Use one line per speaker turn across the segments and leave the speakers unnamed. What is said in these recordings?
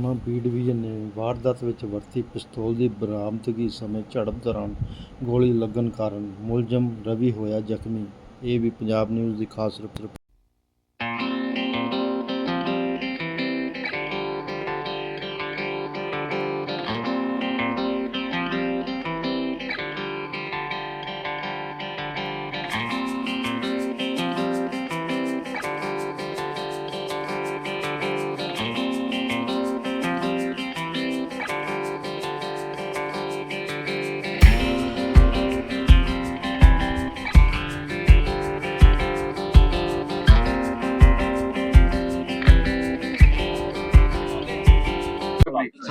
B division ਨੇ ਵਾਰਦਾਤ ਵਿੱਚ ਵਰਤੀ ਪਿਸਤੌਲ ਦੀ ਬਰਾਮਦਗੀ ਸਮੇਂ ਝੜਪ ਦੌਰਾਨ ਗੋਲੀ ਲੱਗਣ ਕਾਰਨ ਮੁਲਜ਼ਮ ਰਵੀ ਹੋਇਆ ਜ਼ਖਮੀ। ਇਹ ਵੀ ਪੰਜਾਬ ਨਿਊਜ਼ ਦੀ ਖਾਸ ਰਿਪੋਰਟ।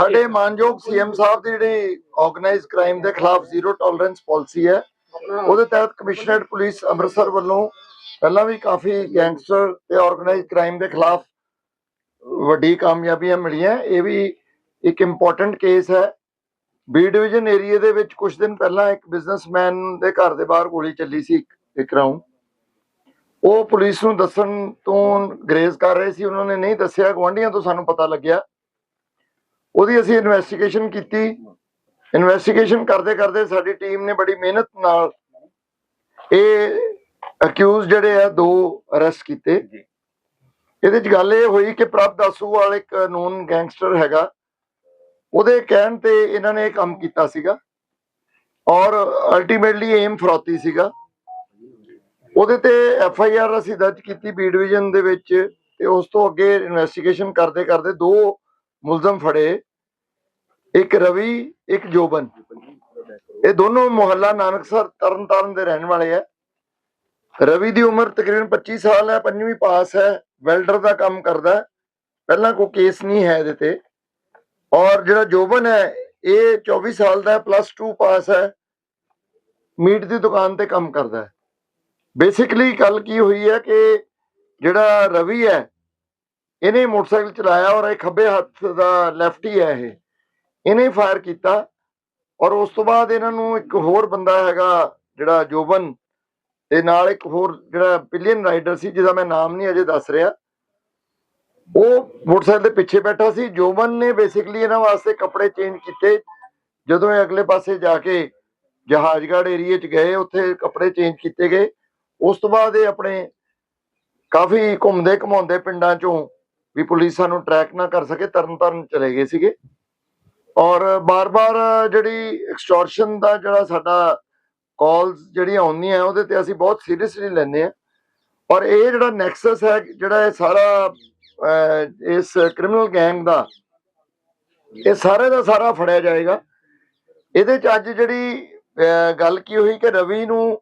ਸਾਡੇ ਮਾਨਯੋਗ ਸੀਐਮ ਸਾਹਿਬ ਦੀ ਜਿਹੜੀ ਆਰਗੇਨਾਈਜ਼ ਕ੍ਰਾਈਮ ਦੇ ਖਿਲਾਫ ਜ਼ੀਰੋ ਟੋਲਰੈਂਸ ਪਾਲਿਸੀ ਹੈ, ਉਹਦੇ ਤਹਿਤ ਕਮਿਸ਼ਨਰੇਟ ਪੁਲਿਸ ਅੰਮ੍ਰਿਤਸਰ ਵੱਲੋਂ ਪਹਿਲਾਂ ਵੀ ਕਾਫੀ ਗੈਂਗਸਟਰ ਤੇ ਆਰਗੇਨਾਈਜ਼ ਕ੍ਰਾਈਮ ਦੇ ਖਿਲਾਫ ਵੱਡੀ ਕਾਮਯਾਬੀਆਂ ਮਿਲੀਆਂ। ਇਹ ਵੀ ਇੱਕ ਇੰਪੋਰਟੈਂਟ ਕੇਸ ਹੈ। ਬੀ ਡਿਵੀਜ਼ਨ ਏਰੀਆ ਦੇ ਵਿੱਚ ਕੁਝ ਦਿਨ ਪਹਿਲਾਂ ਇੱਕ ਬਿਜ਼ਨਸਮੈਨ ਦੇ ਘਰ ਦੇ ਬਾਹਰ ਗੋਲੀ ਚੱਲੀ ਸੀ ਇੱਕ ਰਾਉਂਡ ਉਹ ਪੁਲਿਸ ਨੂੰ ਦੱਸਣ ਤੋਂ ਗਰੇਜ਼ ਕਰ ਰਹੇ ਸੀ। ਉਹਨਾਂ ਨੇ ਨਹੀਂ ਦੱਸਿਆ ਗਵਾਂਢੀਆਂ ਤੋਂ ਸਾਨੂੰ ਪਤਾ ਲੱਗਿਆ। ਉਹਦੀ ਅਸੀਂ ਇਨਵੈਸਟੀਗੇਸ਼ਨ ਕੀਤੀ। ਇਨਵੈਸਟੀਗੇਸ਼ਨ ਕਰਦੇ ਕਰਦੇ ਸਾਡੀ ਟੀਮ ਨੇ ਬੜੀ ਮਿਹਨਤ ਨਾਲ ਇਹ ਅਕਿਊਜ਼ ਜਿਹੜੇ ਆ ਦੋ ਅਰੈਸਟ ਕੀਤੇ। ਇਹਦੇ ਚ ਗੱਲ ਇਹ ਹੋਈ ਕਿ ਪ੍ਰਭ ਦਾਸੂ ਵਾਲਾ ਇੱਕ ਨੋਨ ਗੈਂਗਸਟਰ ਹੈਗਾ। ਉਹਦੇ ਕਹਿਣ ਤੇ ਇਹਨਾਂ ਨੇ ਇਹ ਕੰਮ ਕੀਤਾ ਸੀਗਾ। ਔਰ ਅਲਟੀਮੇਟਲੀ ਏਮ ਫਰੋਤੀ ਸੀਗਾ। ਉਹਦੇ ਤੇ ਐਫ ਆਈ ਆਰ ਅਸੀਂ ਦਰਜ ਕੀਤੀ ਬੀ ਡਿਵੀਜ਼ਨ ਦੇ ਵਿੱਚ। ਤੇ ਉਸ ਤੋਂ ਅੱਗੇ ਇਨਵੈਸਟੀਗੇਸ਼ਨ ਕਰਦੇ ਕਰਦੇ ਦੋ ਮੁਲਜ਼ਮ ਫੜੇ, ਇੱਕ ਰਵੀ, ਇੱਕ ਜੋਬਨ। ਇਹ ਦੋਨੋਂ ਮੁਹੱਲਾ ਨਾਨਕਸਰ ਤਰਨਤਾਰਨ ਦੇ ਰਹਿਣ ਵਾਲੇ ਆ। ਰਵੀ ਦੀ ਉਮਰ ਤਕਰੀਬਨ 25 ਸਾਲ ਹੈ, ਪੰਜਵੀਂ ਪਾਸ ਹੈ, ਵੈਲਡਰ ਦਾ ਕੰਮ ਕਰਦਾ ਪਹਿਲਾਂ ਕੋਈ ਕੇਸ ਨਹੀਂ ਹੈ ਇਹਦੇ ਤੇ। ਔਰ ਜਿਹੜਾ ਜੋਬਨ ਹੈ, ਇਹ 24 ਸਾਲ ਦਾ ਪਲੱਸ 2 ਪਾਸ ਹੈ। ਮੀਟ ਦੀ ਦੁਕਾਨ ਤੇ ਕੰਮ ਕਰਦਾ ਹੈ। ਬੇਸਿਕਲੀ ਗੱਲ ਕੀ ਹੋਈ ਹੈ ਕਿ ਜਿਹੜਾ ਰਵੀ ਹੈ ਇਹਨੇ ਮੋਟਰਸਾਈਕਲ ਚਲਾਇਆ ਔਰ ਇਹ ਖੱਬੇ ਹੱਥ ਦਾ ਲੈਫਟੀ ਹੈ ਇਹ। ਇਹਨੇ ਫਾਇਰ ਕੀਤਾ ਔਰ ਉਸ ਤੋਂ ਬਾਅਦ ਇਹਨਾਂ ਨੂੰ ਇੱਕ ਹੋਰ ਬੰਦਾ ਹੈਗਾ ਜਿਹੜਾ ਜੋਬਨ ਤੇ ਨਾਲ ਇੱਕ ਹੋਰ ਜਿਹੜਾ ਪਿਲੀਅਨ ਰਾਈਡਰ ਸੀ, ਜਿਹਦਾ ਮੈਂ ਨਾਮ ਨਹੀਂ ਅਜੇ ਦੱਸ ਰਿਹਾ। ਉਹ ਮੋਟਰਸਾਈਕਲ ਦੇ ਪਿੱਛੇ ਬੈਠਾ ਸੀ। ਜੋਬਨ ਨੇ ਬੇਸਿਕਲੀ ਇਹਨਾਂ ਵਾਸਤੇ ਕੱਪੜੇ ਚੇਂਜ ਕੀਤੇ। ਜਦੋਂ ਇਹ ਅਗਲੇ ਪਾਸੇ ਜਾ ਕੇ ਜਹਾਜ਼ਗੜ੍ਹ ਏਰੀਏ 'ਚ ਗਏ, ਉੱਥੇ ਕੱਪੜੇ ਚੇਂਜ ਕੀਤੇ ਗਏ। ਉਸ ਤੋਂ ਬਾਅਦ ਇਹ ਆਪਣੇ ਕਾਫੀ ਘੁੰਮਦੇ ਘਮਾਉਂਦੇ ਪਿੰਡਾਂ 'ਚੋਂ ਵੀ ਪੁਲਿਸ ਸਾਨੂੰ ਟਰੈਕ ਨਾ ਕਰ ਸਕੇ ਤਰਨ ਤਾਰਨ ਚਲੇ ਗਏ ਸੀਗੇ। ਔਰ ਬਾਰ-ਬਾਰ ਜਿਹੜੀ ਐਕਸਟੋਰਸ਼ਨ ਦਾ ਜਿਹੜਾ ਸਾਡਾ ਕਾਲਸ ਜਿਹੜੀਆਂ ਆਉਂਦੀਆਂ ਉਹਦੇ ਤੇ ਅਸੀਂ ਬਹੁਤ ਸੀਰੀਅਸਲੀ ਲੈਂਦੇ ਆ ਔਰ ਇਹ ਜਿਹੜਾ ਨੈਕਸਸ ਹੈ, ਜਿਹੜਾ ਇਹ ਸਾਰਾ ਇਸ ਕ੍ਰਿਮੀਨਲ ਗੈਂਗ ਦਾ, ਇਹ ਸਾਰੇ ਦਾ ਸਾਰਾ ਫੜਿਆ ਜਾਏਗਾ। ਇਹਦੇ ਚ ਅੱਜ ਜਿਹੜੀ ਗੱਲ ਕੀ ਹੋਈ ਕਿ ਰਵੀ ਨੂੰ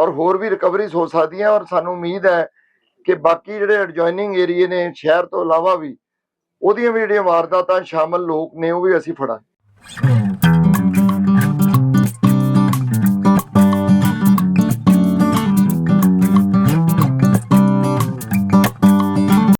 ਔਰ ਹੋਰ ਵੀ ਰਿਕਵਰੀਜ਼ ਹੋ ਸਕਦੀਆਂ ਔਰ ਸਾਨੂੰ ਉਮੀਦ ਹੈ ਕਿ ਬਾਕੀ ਜਿਹੜੇ ਐਡਜੋਇਨਿੰਗ ਏਰੀਏ ਨੇ ਸ਼ਹਿਰ ਤੋਂ ਇਲਾਵਾ ਵੀ, ਉਹਦੀਆਂ ਵੀ ਜਿਹੜੀਆਂ ਵਾਰਦਾਤਾਂ ਸ਼ਾਮਲ ਲੋਕ ਨੇ, ਉਹ ਵੀ ਅਸੀਂ ਫੜਾਂਗੇ।